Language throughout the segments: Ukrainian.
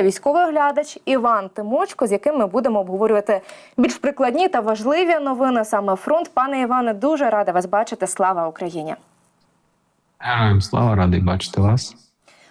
Військовий оглядач Іван Тимочко, з яким ми будемо обговорювати більш прикладні та важливі новини саме фронт. Пане Іване, дуже рада вас бачити. Слава Україні! Героям слава радий бачити вас.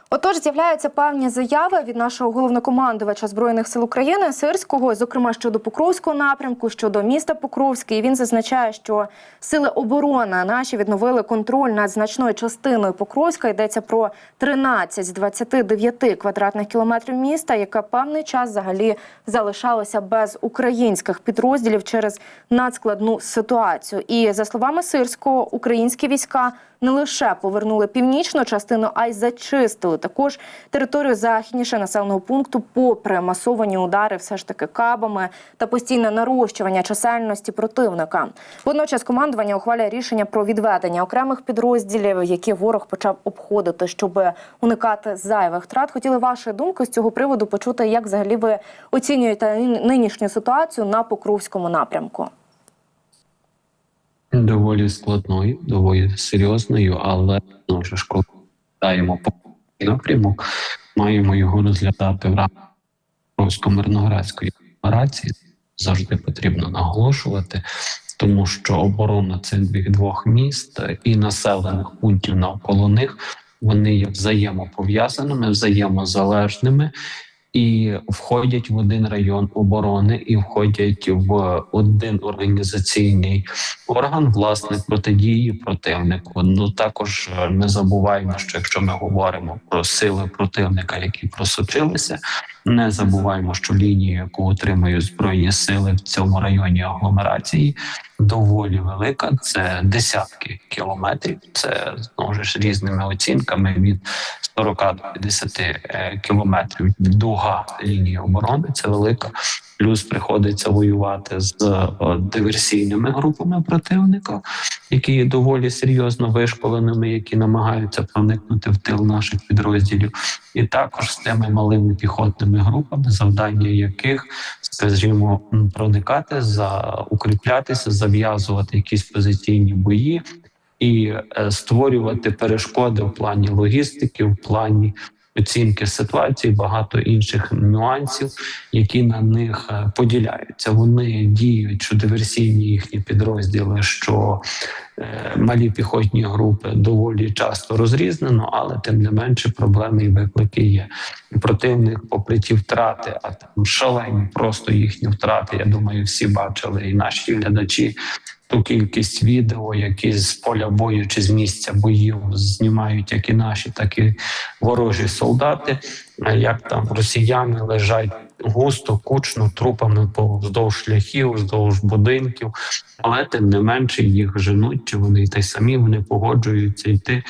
Отож, з'являються певні заяви від нашого головнокомандувача збройних сил України Сирського, зокрема щодо Покровського напрямку, щодо міста Покровське. І Він зазначає, що сили оборони наші відновили контроль над значною частиною Покровська. Йдеться про 13 з 29 квадратних кілометрів міста, яке певний час взагалі залишалося без українських підрозділів через надскладну ситуацію. І за словами Сирського, українські війська не лише повернули північну частину, а й зачистили також територію західніше населеного пункту, попри масовані удари, все ж таки кабами та постійне нарощування чисельності противника. Водночас командування ухвалює рішення про відведення окремих підрозділів, які ворог почав обходити, щоб уникати зайвих втрат. Хотіли ваші думки з цього приводу почути, як взагалі ви оцінюєте нинішню ситуацію на Покровському напрямку. Доволі складною, доволі серйозною, але ну, ж коли даємо по напрямок, маємо його розглядати в рамках Польсько-мирноградської операції. Завжди потрібно наголошувати, тому що оборона цих двох міст і населених пунктів навколо них вони є взаємопов'язаними, взаємозалежними і входять в один район оборони, і входять в один організаційний орган власне протидії противнику. Ну також е, не забуваємо, що якщо ми говоримо про сили противника, які просочилися, не забуваємо, що лінія, яку отримують збройні сили в цьому районі агломерації, доволі велика. Це десятки кілометрів. Це знову ж різними оцінками від 40 до 50 е, кілометрів. Дуга лінії оборони це велика. Плюс приходиться воювати з диверсійними групами противника, які є доволі серйозно вишколеними, які намагаються проникнути в тил наших підрозділів, і також з тими малими піхотними групами, завдання яких, скажімо, проникати укріплятися, зав'язувати якісь позиційні бої. І е, створювати перешкоди в плані логістики, в плані оцінки ситуації, багато інших нюансів, які на них е, поділяються. Вони діють, що диверсійні їхні підрозділи, що е, малі піхотні групи доволі часто розрізнено, але тим не менше проблеми і виклики є. Противник, попри ті втрати, а там шалені просто їхні втрати. Я думаю, всі бачили, і наші глядачі. Ту кількість відео, які з поля бою чи з місця боїв знімають як і наші, так і ворожі солдати. Як там росіяни лежать густо, кучно, трупами повздовж шляхів, вздовж будинків, але тим не менше їх женуть, чи вони й та й самі вони погоджуються йти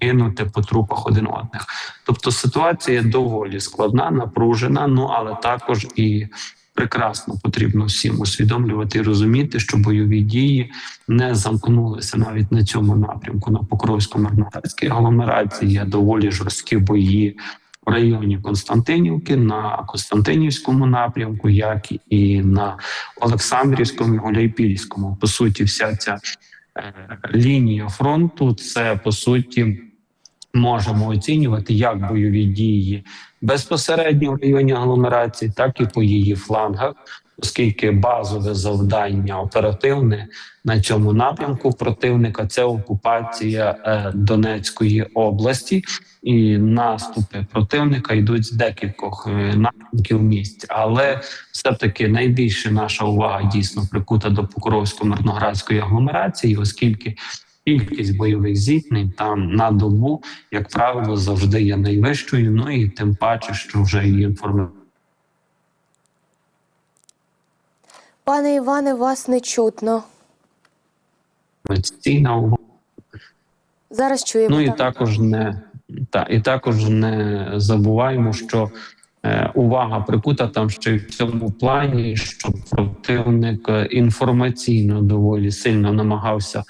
гинути по трупах один одних. Тобто ситуація доволі складна, напружена. Ну але також і прекрасно потрібно всім усвідомлювати і розуміти, що бойові дії не замкнулися навіть на цьому напрямку. На Покровсько-Марноградській агломерації є доволі жорсткі бої. В районі Константинівки на Константинівському напрямку, як і на Олександрівському Гуляйпільському. По суті, вся ця е, лінія фронту це по суті можемо оцінювати як бойові дії безпосередньо в районі агломерації, так і по її флангах, оскільки базове завдання оперативне на цьому напрямку противника це окупація е, Донецької області, і наступи противника йдуть з декількох е, напрямків місць. Але все таки найбільше наша увага дійсно прикута до Покровсько-Мирноградської агломерації, оскільки Кількість бойових зіткнень там на добу, як правило, завжди є найвищою. Ну і тим паче, що вже і інформаційна Пане Іване, вас не чутно. Зараз чуємо. Ну і так. також не та і також не забуваємо, що е, увага прикута там ще й в цьому плані, що противник е, інформаційно доволі сильно намагався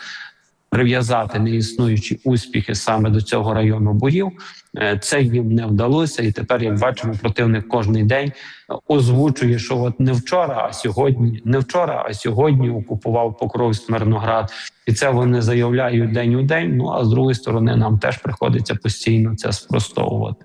прив'язати неіснуючі успіхи саме до цього району боїв. Е, Це їм не вдалося, і тепер, як бачимо, противник кожний день озвучує, що от не вчора, а сьогодні, не вчора, а сьогодні окупував Покровськ Мирноград, і це вони заявляють день у день. Ну а з другої сторони, нам теж приходиться постійно це спростовувати.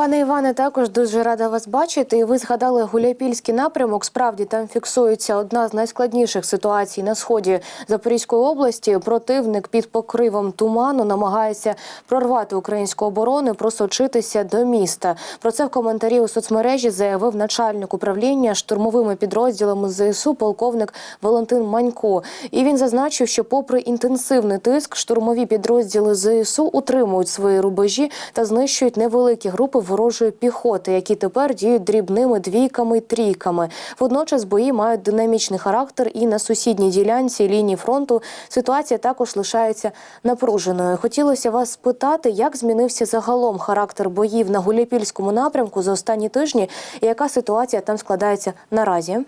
Пане Іване, також дуже рада вас бачити. Ви згадали Гуляйпільський напрямок. Справді там фіксується одна з найскладніших ситуацій на сході Запорізької області. Противник під покривом туману намагається прорвати українську оборону, просочитися до міста. Про це в коментарі у соцмережі заявив начальник управління штурмовими підрозділами ЗСУ полковник Валентин Манько. І він зазначив, що, попри інтенсивний тиск, штурмові підрозділи ЗСУ утримують свої рубежі та знищують невеликі групи ворожої піхоти, які тепер діють дрібними двійками й трійками. Водночас бої мають динамічний характер, і на сусідній ділянці лінії фронту ситуація також лишається напруженою. Хотілося вас спитати, як змінився загалом характер боїв на Гуляйпільському напрямку за останні тижні, і яка ситуація там складається наразі?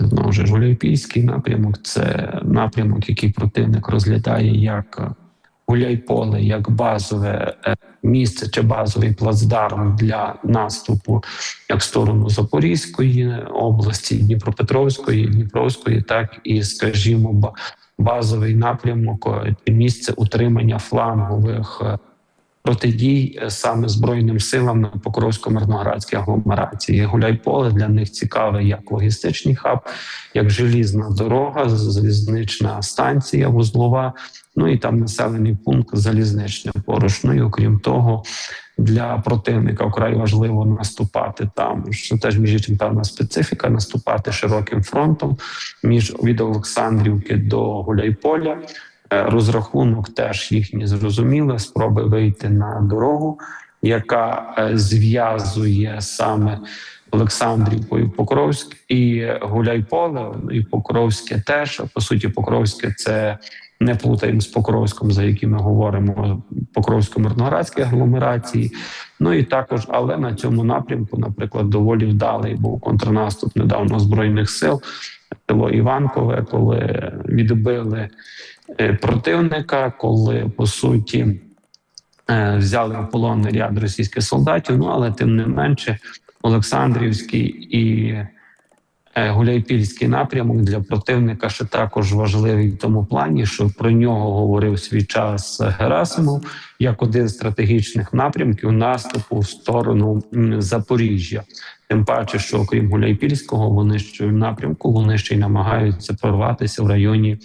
Знову ж Гуляйпільський напрямок це напрямок, який противник розглядає як гуляйполе, як базове е, місце чи базовий плацдарм для наступу як в сторону Запорізької області, Дніпропетровської, Дніпровської, так і, скажімо, ба- базовий напрямок, е, місце утримання флангових. Протидій е, саме збройним силам на Покровсько-Мирноградській агломерації. Гуляйполе для них цікаве як логістичний хаб, як желізна дорога, залізнична станція вузлова. Ну і там населений пункт залізничний поруч. Ну і окрім того, для противника вкрай важливо наступати там. Що теж між іншим певна специфіка наступати широким фронтом між від Олександрівки до Гуляйполя. Е, Розрахунок теж їхній зрозуміли, спроби вийти на дорогу, яка е, зв'язує саме Олександрівкою Покровськ і Гуляйполе, і Покровське теж. По суті, Покровське це не плутаємо з Покровськом, за яким ми говоримо Покровсько-Мирноградській агломерації. Ну і також, але на цьому напрямку, наприклад, доволі вдалий був контрнаступ недавно збройних сил. Іванкове, коли відбили противника, коли по суті е, взяли в полон ряд російських солдатів. Ну але тим не менше, Олександрівський і е, Гуляйпільський напрямок для противника ще також важливий в тому плані, що про нього говорив свій час Герасимов як один з стратегічних напрямків наступу в сторону Запоріжжя. Тим паче, що окрім Гуляйпільського, вони ще й напрямку, вони ще й намагаються прорватися в районі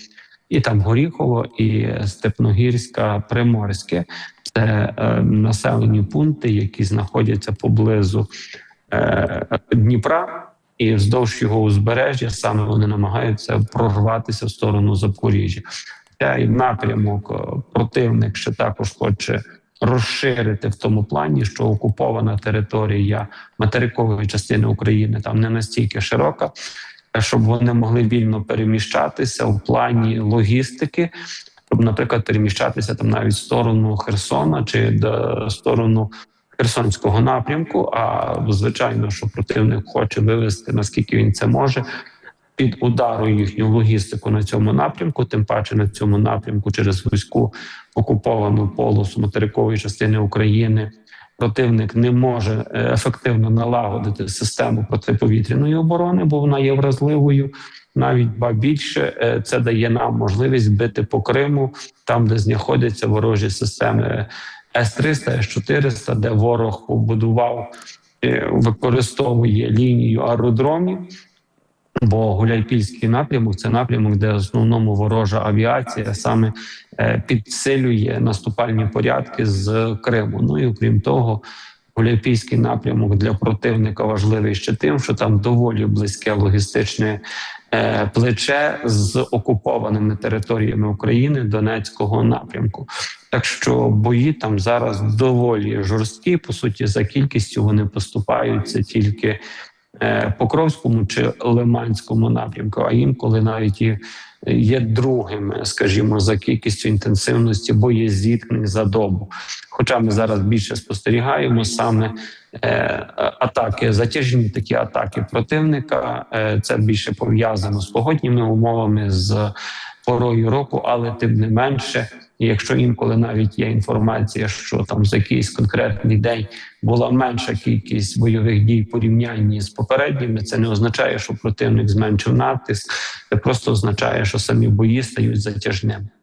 і там Горіхово, і Степногірська, Приморське. Це е, населені пункти, які знаходяться поблизу е, Дніпра. І вздовж його узбережжя саме вони намагаються прорватися в сторону Запоріжжя. Цей напрямок е, противник ще також хоче розширити в тому плані, що окупована територія материкової частини України там не настільки широка, щоб вони могли вільно переміщатися в плані логістики, щоб, наприклад, переміщатися там навіть в сторону Херсона чи до сторону Херсонського напрямку. А звичайно, що противник хоче вивести наскільки він це може. Під удару їхню логістику на цьому напрямку, тим паче на цьому напрямку через вузьку окуповану полосу материкової частини України, противник не може е, ефективно налагодити систему протиповітряної оборони, бо вона є вразливою. Навіть ба більше е, це дає нам можливість бити по Криму, там де знаходяться ворожі системи С-300, С-400, де ворог побудував, е, використовує лінію аеродромів. Бо Гуляйпільський напрямок це напрямок, де в основному ворожа авіація саме е, підсилює наступальні порядки з Криму. Ну і окрім того, Гуляйпільський напрямок для противника важливий ще тим, що там доволі близьке логістичне е, плече з окупованими територіями України Донецького напрямку. Так що бої там зараз доволі жорсткі. По суті, за кількістю вони поступаються тільки Покровському чи Лиманському напрямку, а інколи навіть і є другим, скажімо, за кількістю інтенсивності боєзіткнень за добу. Хоча ми зараз більше спостерігаємо саме е, атаки, затяжні такі атаки противника. Е, це більше пов'язано з погодніми умовами, з порою року, але тим не менше, якщо інколи навіть є інформація, що там за якийсь конкретний день була менша кількість бойових дій порівнянні з попередніми, це не означає, що противник зменшив натиск, це просто означає, що самі бої стають затяжними.